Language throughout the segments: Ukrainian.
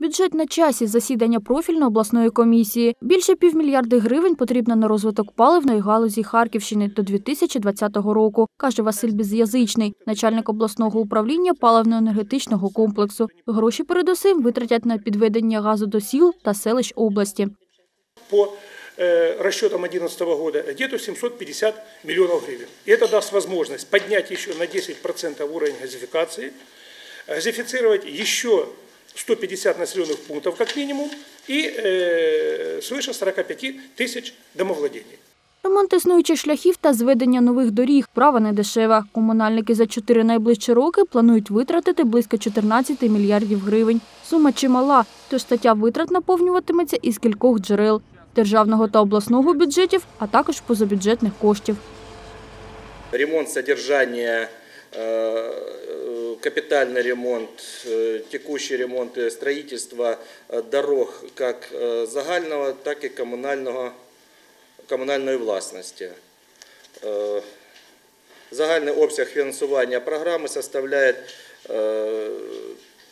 Бюджет на часі засідання профільної обласної комісії. Більше півмільярди гривень потрібно на розвиток паливної галузі Харківщини до 2020 року, каже Василь Безязичний, начальник обласного управління паливно-енергетичного комплексу. Гроші передусім витратять на підведення газу до сіл та селищ області. по э, расчетам 2011 года где-то 750 миллионов гривен. И это даст возможность поднять на 10% уровень газификации, газифицировать еще 150 населенных пунктов как минимум и э, свыше 45 тысяч домовладений. Ремонт існуючих шляхів та зведення нових доріг – права не дешева. Комунальники за чотири найближчі роки планують витратити близько 14 мільярдів гривень. Сума чимала, тож стаття витрат наповнюватиметься із кількох джерел – державного та обласного бюджетів, а також позабюджетних коштів. ремонт содержания, э, капитальный ремонт, э, текущий ремонт и строительство э, дорог как э, загального, так и коммунального, коммунальної власності. Е, Загальний обсяг фінансування програми составляє е,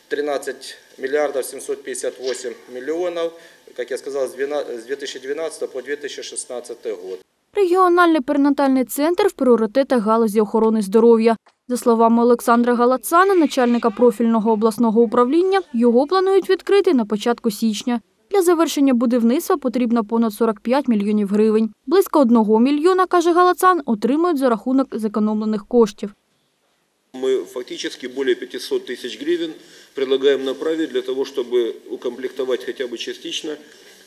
13 миллиардов 758 миллионов, как я сказал, с 12 с 2012 по 2016 год. Регіональний перинатальний центр в пріоритетах галузі охорони здоров'я. За словами Олександра Галацана, начальника профільного обласного управління, його планують відкрити на початку січня. Для завершення будівництва потрібно понад 45 мільйонів гривень. Близько одного мільйона, каже Галацан, отримують за рахунок зекономлених коштів. Мы фактически более 500 тысяч гривен предлагаем направить для того, чтобы укомплектовать хотя бы частично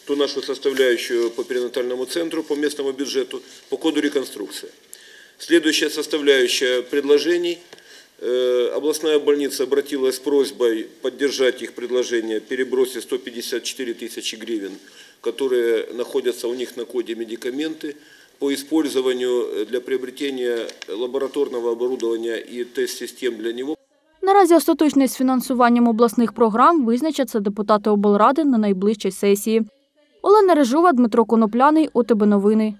ту нашу составляющую по перинатальному центру, по местному бюджету, по коду реконструкции. Следующая составляющая предложений. Э, Областная больница обратилась с просьбой поддержать их предложение, перебросить 154 тысячи гривен, которые находятся у них на коде медикаменты, по использованию э, для приобретения лабораторного оборудования и тест-систем для него. Наразі остаточність з фінансуванням обласних програм визначаться депутати облради на найближчій сесії. Олена Режова, Дмитро Конопляний, ОТБ Новини.